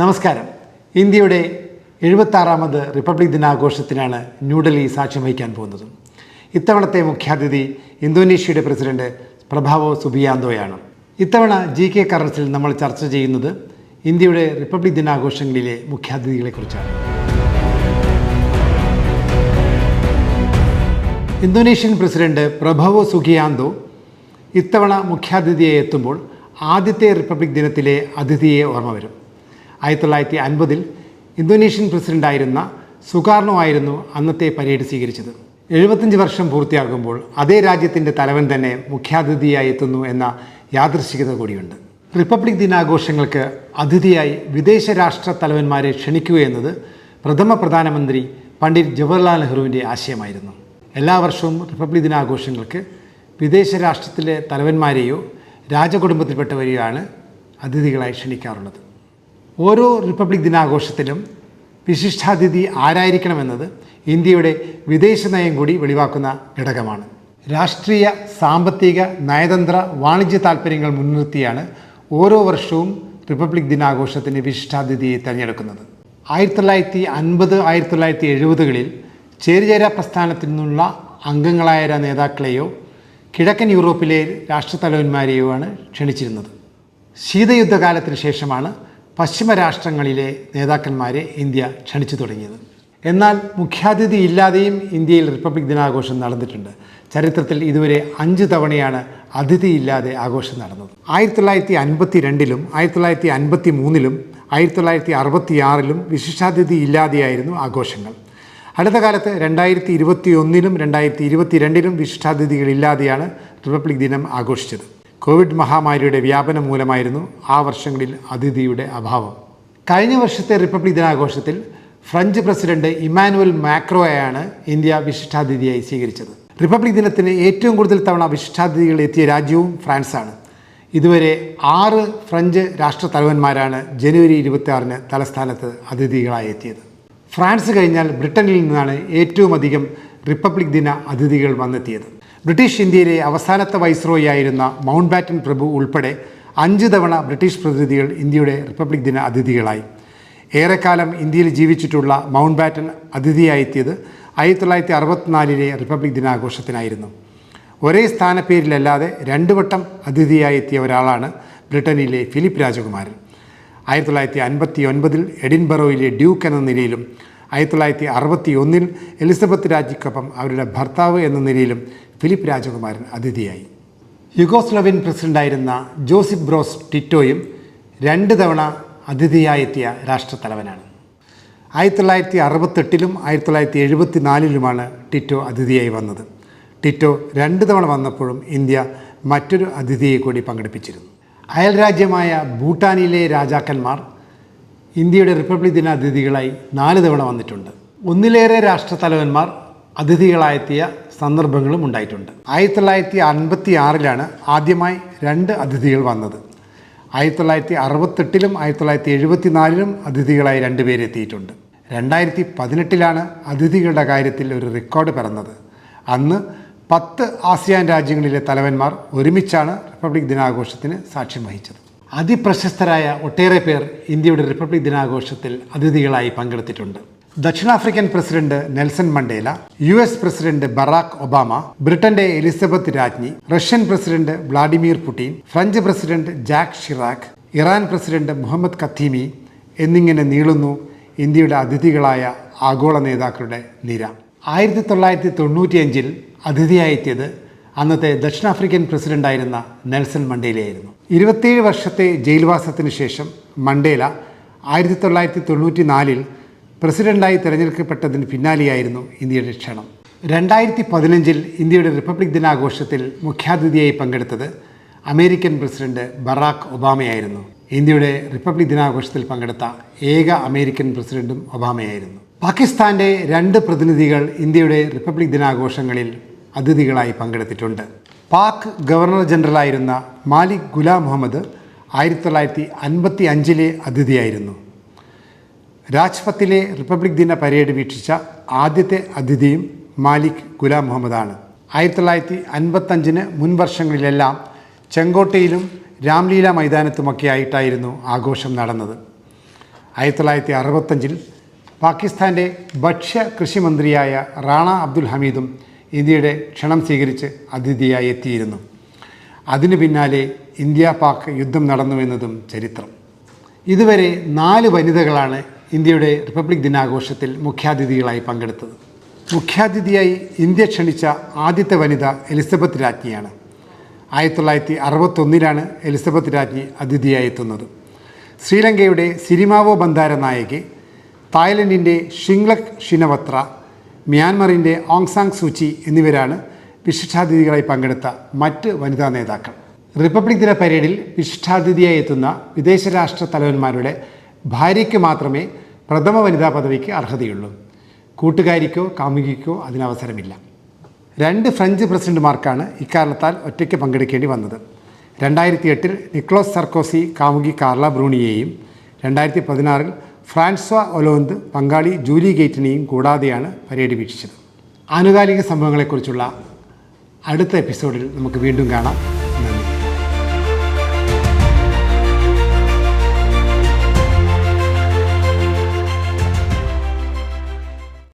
നമസ്കാരം. ഇന്ത്യയുടെ എഴുപത്താറാമത് റിപ്പബ്ലിക് ദിനാഘോഷത്തിനാണ് ന്യൂഡൽഹി സാക്ഷ്യം വഹിക്കാൻ പോകുന്നത്. ഇത്തവണത്തെ മുഖ്യാതിഥി ഇന്തോനേഷ്യയുടെ പ്രസിഡന്റ് പ്രഭാവോ സുബിയാന്തോയാണ്. ഇത്തവണ ജി കെ കറൻസിൽ നമ്മൾ ചർച്ച ചെയ്യുന്നത് ഇന്ത്യയുടെ റിപ്പബ്ലിക് ദിനാഘോഷങ്ങളിലെ മുഖ്യാതിഥികളെക്കുറിച്ചാണ്. ഇന്തോനേഷ്യൻ പ്രസിഡന്റ് പ്രഭവോ സുഖിയാന്തോ ഇത്തവണ മുഖ്യാതിഥിയെ എത്തുമ്പോൾ ആദ്യത്തെ റിപ്പബ്ലിക് ദിനത്തിലെ അതിഥിയെ ഓർമ്മ വരും. ആയിരത്തി തൊള്ളായിരത്തി അൻപതിൽ ഇന്തോനേഷ്യൻ പ്രസിഡന്റായിരുന്ന സുകാർണോ ആയിരുന്നു അന്നത്തെ പരേഡ് സ്വീകരിച്ചത്. എഴുപത്തഞ്ച് വർഷം പൂർത്തിയാകുമ്പോൾ അതേ രാജ്യത്തിന്റെ തലവൻ തന്നെ മുഖ്യാതിഥിയായി എത്തുന്നു എന്ന യാദൃശ്ചികത കൂടിയുണ്ട്. റിപ്പബ്ലിക് ദിനാഘോഷങ്ങൾക്ക് അതിഥിയായി വിദേശ രാഷ്ട്ര തലവന്മാരെ ക്ഷണിക്കുകയെന്നത് പ്രഥമ പ്രധാനമന്ത്രി പണ്ഡിറ്റ് ജവഹർലാൽ നെഹ്റുവിന്റെ ആശയമായിരുന്നു. എല്ലാ വർഷവും റിപ്പബ്ലിക് ദിനാഘോഷങ്ങൾക്ക് വിദേശ രാഷ്ട്രത്തിലെ തലവന്മാരെയോ രാജകുടുംബത്തിൽപ്പെട്ടവരെയോ ആണ് അതിഥികളായി ക്ഷണിക്കാറുള്ളത്. ഓരോ റിപ്പബ്ലിക് ദിനാഘോഷത്തിലും വിശിഷ്ടാതിഥി ആരായിരിക്കണമെന്നത് ഇന്ത്യയുടെ വിദേശ നയം കൂടി വെളിവാക്കുന്ന ഘടകമാണ്. രാഷ്ട്രീയ സാമ്പത്തിക നയതന്ത്ര വാണിജ്യ താൽപ്പര്യങ്ങൾ മുൻനിർത്തിയാണ് ഓരോ വർഷവും റിപ്പബ്ലിക് ദിനാഘോഷത്തിന് വിശിഷ്ടാതിഥിയെ തിരഞ്ഞെടുക്കുന്നത്. ആയിരത്തി തൊള്ളായിരത്തി അൻപത് ആയിരത്തി തൊള്ളായിരത്തി എഴുപതുകളിൽ ചേരിചേര പ്രസ്ഥാനത്തിൽ നിന്നുള്ള അംഗങ്ങളായ നേതാക്കളെയോ കിഴക്കൻ യൂറോപ്പിലെ രാഷ്ട്രത്തലവന്മാരെയോ ആണ് ക്ഷണിച്ചിരുന്നത്. ശീതയുദ്ധകാലത്തിന് ശേഷമാണ് പശ്ചിമ രാഷ്ട്രങ്ങളിലെ നേതാക്കന്മാരെ ഇന്ത്യ ക്ഷണിച്ചു തുടങ്ങിയത്. എന്നാൽ മുഖ്യാതിഥി ഇല്ലാതെയും ഇന്ത്യയിൽ റിപ്പബ്ലിക് ദിനാഘോഷം നടന്നിട്ടുണ്ട്. ചരിത്രത്തിൽ ഇതുവരെ അഞ്ച് തവണയാണ് അതിഥിയില്ലാതെ ആഘോഷം നടന്നത്. ആയിരത്തി തൊള്ളായിരത്തി അൻപത്തി രണ്ടിലും ആയിരത്തി തൊള്ളായിരത്തി അൻപത്തി മൂന്നിലും ആയിരത്തി തൊള്ളായിരത്തി അറുപത്തി ആറിലും വിശിഷ്ടാതിഥി ഇല്ലാതെയായിരുന്നു ആഘോഷങ്ങൾ. അടുത്ത കാലത്ത് രണ്ടായിരത്തി ഇരുപത്തി ഒന്നിലും രണ്ടായിരത്തി ഇരുപത്തി രണ്ടിലും വിശിഷ്ടാതിഥികളില്ലാതെയാണ് റിപ്പബ്ലിക് ദിനം ആഘോഷിച്ചത്. കോവിഡ് മഹാമാരിയുടെ വ്യാപനം മൂലമായിരുന്നു ആ വർഷങ്ങളിൽ അതിഥിയുടെ അഭാവം. കഴിഞ്ഞ വർഷത്തെ റിപ്പബ്ലിക് ദിനാഘോഷത്തിൽ ഫ്രഞ്ച് പ്രസിഡന്റ് ഇമാനുവൽ മാക്രോയാണ് ഇന്ത്യ വിശിഷ്ടാതിഥിയായി സ്വീകരിച്ചത്. റിപ്പബ്ലിക് ദിനത്തിന് ഏറ്റവും കൂടുതൽ തവണ വിശിഷ്ടാതിഥികൾ എത്തിയ രാജ്യവും ഫ്രാൻസാണ്. ഇതുവരെ ആറ് ഫ്രഞ്ച് രാഷ്ട്ര തലവന്മാരാണ് ജനുവരി ഇരുപത്തി ആറിന് തലസ്ഥാനത്ത് അതിഥികളായി എത്തിയത്. ഫ്രാൻസ് കഴിഞ്ഞാൽ ബ്രിട്ടനിൽ നിന്നാണ് ഏറ്റവും അധികം റിപ്പബ്ലിക് ദിന അതിഥികൾ വന്നെത്തിയത്. ബ്രിട്ടീഷ് ഇന്ത്യയിലെ അവസാനത്തെ വൈസ്രോയി ആയിരുന്ന മൗണ്ട് ബാറ്റൻ പ്രഭു ഉൾപ്പെടെ അഞ്ച് തവണ ബ്രിട്ടീഷ് പ്രതിനിധികൾ ഇന്ത്യയുടെ റിപ്പബ്ലിക് ദിന അതിഥികളായി. ഏറെക്കാലം ഇന്ത്യയിൽ ജീവിച്ചിട്ടുള്ള മൗണ്ട് ബാറ്റൻ അതിഥിയായെത്തിയത് ആയിരത്തി തൊള്ളായിരത്തി അറുപത്തിനാലിലെ റിപ്പബ്ലിക് ദിനാഘോഷത്തിനായിരുന്നു. ഒരേ സ്ഥാനപ്പേരിലല്ലാതെ രണ്ട് വട്ടം അതിഥിയായി എത്തിയ ഒരാളാണ് ബ്രിട്ടനിലെ ഫിലിപ്പ് രാജകുമാരൻ. ആയിരത്തി തൊള്ളായിരത്തി അൻപത്തി ഒൻപതിൽ എഡിൻബറോയിലെ ഡ്യൂക്ക് എന്ന നിലയിലും ആയിരത്തി തൊള്ളായിരത്തി അറുപത്തി ഒന്നിൽ എലിസബത്ത് രാജിക്കൊപ്പം അവരുടെ ഭർത്താവ് എന്ന നിലയിലും ഫിലിപ്പ് രാജകുമാരൻ അതിഥിയായി. യുഗോസ്ലവിൻ പ്രസിഡന്റായിരുന്ന ജോസിഫ് ബ്രോസ് ടിറ്റോയും രണ്ട് തവണ അതിഥിയായെത്തിയ രാഷ്ട്രത്തലവനാണ്. ആയിരത്തി തൊള്ളായിരത്തി അറുപത്തെട്ടിലും ആയിരത്തി തൊള്ളായിരത്തി എഴുപത്തി നാലിലുമാണ് ടിറ്റോ അതിഥിയായി വന്നത്. ടിറ്റോ രണ്ട് തവണ വന്നപ്പോഴും ഇന്ത്യ മറ്റൊരു അതിഥിയെ കൂടി പങ്കെടുപ്പിച്ചിരുന്നു. അയൽരാജ്യമായ ഭൂട്ടാനിലെ രാജാക്കന്മാർ ഇന്ത്യയുടെ റിപ്പബ്ലിക് ദിന അതിഥികളായി നാല് തവണ വന്നിട്ടുണ്ട്. ഒന്നിലേറെ രാഷ്ട്രത്തലവന്മാർ അതിഥികളായെത്തിയ സന്ദർഭങ്ങളും ഉണ്ടായിട്ടുണ്ട്. ആയിരത്തി തൊള്ളായിരത്തി അൻപത്തി ആറിലാണ് ആദ്യമായി രണ്ട് അതിഥികൾ വന്നത്. ആയിരത്തി തൊള്ളായിരത്തി അറുപത്തെട്ടിലും ആയിരത്തി തൊള്ളായിരത്തി എഴുപത്തി നാലിലും അതിഥികളായി രണ്ടുപേരെത്തിയിട്ടുണ്ട് രണ്ടായിരത്തി പതിനെട്ടിലാണ് അതിഥികളുടെ കാര്യത്തിൽ ഒരു റെക്കോർഡ് പിറന്നത്. അന്ന് പത്ത് ആസിയാൻ രാജ്യങ്ങളിലെ തലവന്മാർ ഒരുമിച്ചാണ് റിപ്പബ്ലിക് ദിനാഘോഷത്തിന് സാക്ഷ്യം വഹിച്ചത്. അതിപ്രശസ്തരായ ഒട്ടേറെ പേർ ഇന്ത്യയുടെ റിപ്പബ്ലിക് ദിനാഘോഷത്തിൽ അതിഥികളായി പങ്കെടുത്തിട്ടുണ്ട്. ദക്ഷിണാഫ്രിക്കൻ president Nelson Mandela U S president Barack Obama ബ്രിട്ടന്റെ എലിസബത്ത് രാജ്ഞി Russian president Vladimir Putin French president Jacques Chirac Iran president Mohammad Khatami എന്നിങ്ങനെ നീളുന്നു ഇന്ത്യയുടെ അതിഥികളായ ആഗോള നേതാക്കളുടെ നിര. ആയിരത്തി തൊള്ളായിരത്തി തൊണ്ണൂറ്റിയഞ്ചിൽ അതിഥിയായെത്തിയത് അന്നത്തെ ദക്ഷിണാഫ്രിക്കൻ പ്രസിഡന്റായിരുന്ന നെൽസൺ മണ്ടേലയായിരുന്നു. ഇരുപത്തിയേഴ് വർഷത്തെ ജയിൽവാസത്തിന് ശേഷം മണ്ടേല ആയിരത്തി തൊള്ളായിരത്തി തൊണ്ണൂറ്റി നാലിൽ പ്രസിഡന്റായി തിരഞ്ഞെടുക്കപ്പെട്ടതിന് പിന്നാലെയായിരുന്നു ഇന്ത്യയുടെ ക്ഷണം. രണ്ടായിരത്തി പതിനഞ്ചിൽ ഇന്ത്യയുടെ റിപ്പബ്ലിക് ദിനാഘോഷത്തിൽ മുഖ്യാതിഥിയായി പങ്കെടുത്തത് അമേരിക്കൻ പ്രസിഡന്റ് ബറാക്ക് ഒബാമയായിരുന്നു. ഇന്ത്യയുടെ റിപ്പബ്ലിക് ദിനാഘോഷത്തിൽ പങ്കെടുത്ത ഏക അമേരിക്കൻ പ്രസിഡന്റും ഒബാമയായിരുന്നു. പാകിസ്ഥാന്റെ രണ്ട് പ്രതിനിധികൾ ഇന്ത്യയുടെ റിപ്പബ്ലിക് ദിനാഘോഷങ്ങളിൽ അതിഥികളായി പങ്കെടുത്തിട്ടുണ്ട്. പാക് ഗവർണർ ജനറലായിരുന്ന മാലിക് ഗുലാം മുഹമ്മദ് ആയിരത്തി തൊള്ളായിരത്തി അൻപത്തി അഞ്ചിലെ അതിഥിയായിരുന്നു. രാജ്പത്തിലെ റിപ്പബ്ലിക് ദിന പരേഡ് വീക്ഷിച്ച ആദ്യത്തെ അതിഥിയും മാലിക് ഗുലാം മുഹമ്മദാണ്. ആയിരത്തി തൊള്ളായിരത്തി അൻപത്തഞ്ചിന് മുൻ വർഷങ്ങളിലെല്ലാം ചെങ്കോട്ടയിലും രാംലീല മൈതാനത്തുമൊക്കെ ആയിട്ടായിരുന്നു ആഘോഷം നടന്നത്. ആയിരത്തി തൊള്ളായിരത്തി അറുപത്തഞ്ചിൽ പാകിസ്ഥാന്റെ ഭക്ഷ്യ കൃഷിമന്ത്രിയായ റാണ അബ്ദുൽ ഹമീദും ഇന്ത്യയുടെ ക്ഷണം സ്വീകരിച്ച് അതിഥിയായി എത്തിയിരുന്നു. അതിനു പിന്നാലെ ഇന്ത്യ പാക് യുദ്ധം നടന്നു എന്നതും ചരിത്രം. ഇതുവരെ നാല് വനിതകളാണ് ഇന്ത്യയുടെ റിപ്പബ്ലിക് ദിനാഘോഷത്തിൽ മുഖ്യാതിഥികളായി പങ്കെടുത്തത്. മുഖ്യാതിഥിയായി ഇന്ത്യ ക്ഷണിച്ച ആദ്യത്തെ വനിത എലിസബത്ത് രാജ്ഞിയാണ്. ആയിരത്തി തൊള്ളായിരത്തി അറുപത്തൊന്നിലാണ് എലിസബത്ത് രാജ്ഞി അതിഥിയായി എത്തുന്നത്. ശ്രീലങ്കയുടെ സിരിമാവോ ബന്ദാര നായകി തായ്ലൻഡിന്റെ ഷിംഗ്ലക് ഷിനവത്ര മ്യാൻമറിന്റെ ഓങ് സാങ് സൂചി എന്നിവരാണ് വിശിഷ്ടാതിഥികളായി പങ്കെടുത്ത മറ്റ് വനിതാ നേതാക്കൾ. റിപ്പബ്ലിക് ദിന പരേഡിൽ വിശിഷ്ടാതിഥിയായി എത്തുന്ന വിദേശ രാഷ്ട്ര തലവന്മാരുടെ ഭാര്യയ്ക്ക് മാത്രമേ പ്രഥമ വനിതാ പദവിക്ക് അർഹതയുള്ളൂ. കൂട്ടുകാരിക്കോ കാമുകിക്കോ അതിനവസരമില്ല. രണ്ട് ഫ്രഞ്ച് പ്രസിഡന്റുമാർക്കാണ് ഇക്കാരണത്താൽ ഒറ്റയ്ക്ക് പങ്കെടുക്കേണ്ടി വന്നത്. രണ്ടായിരത്തി എട്ടിൽ നിക്ലോസ് സർക്കോസി കാമുകി കാർല ബ്രൂണിയെയും രണ്ടായിരത്തി പതിനാറിൽ ഫ്രാൻസ്വ ഒലോന്ത് പങ്കാളി ജൂലി ഗേറ്റിനെയും കൂടാതെയാണ് പരേഡ് വീക്ഷിച്ചത്. ആനുകാലിക സംഭവങ്ങളെക്കുറിച്ചുള്ള അടുത്ത എപ്പിസോഡിൽ നമുക്ക് വീണ്ടും കാണാം.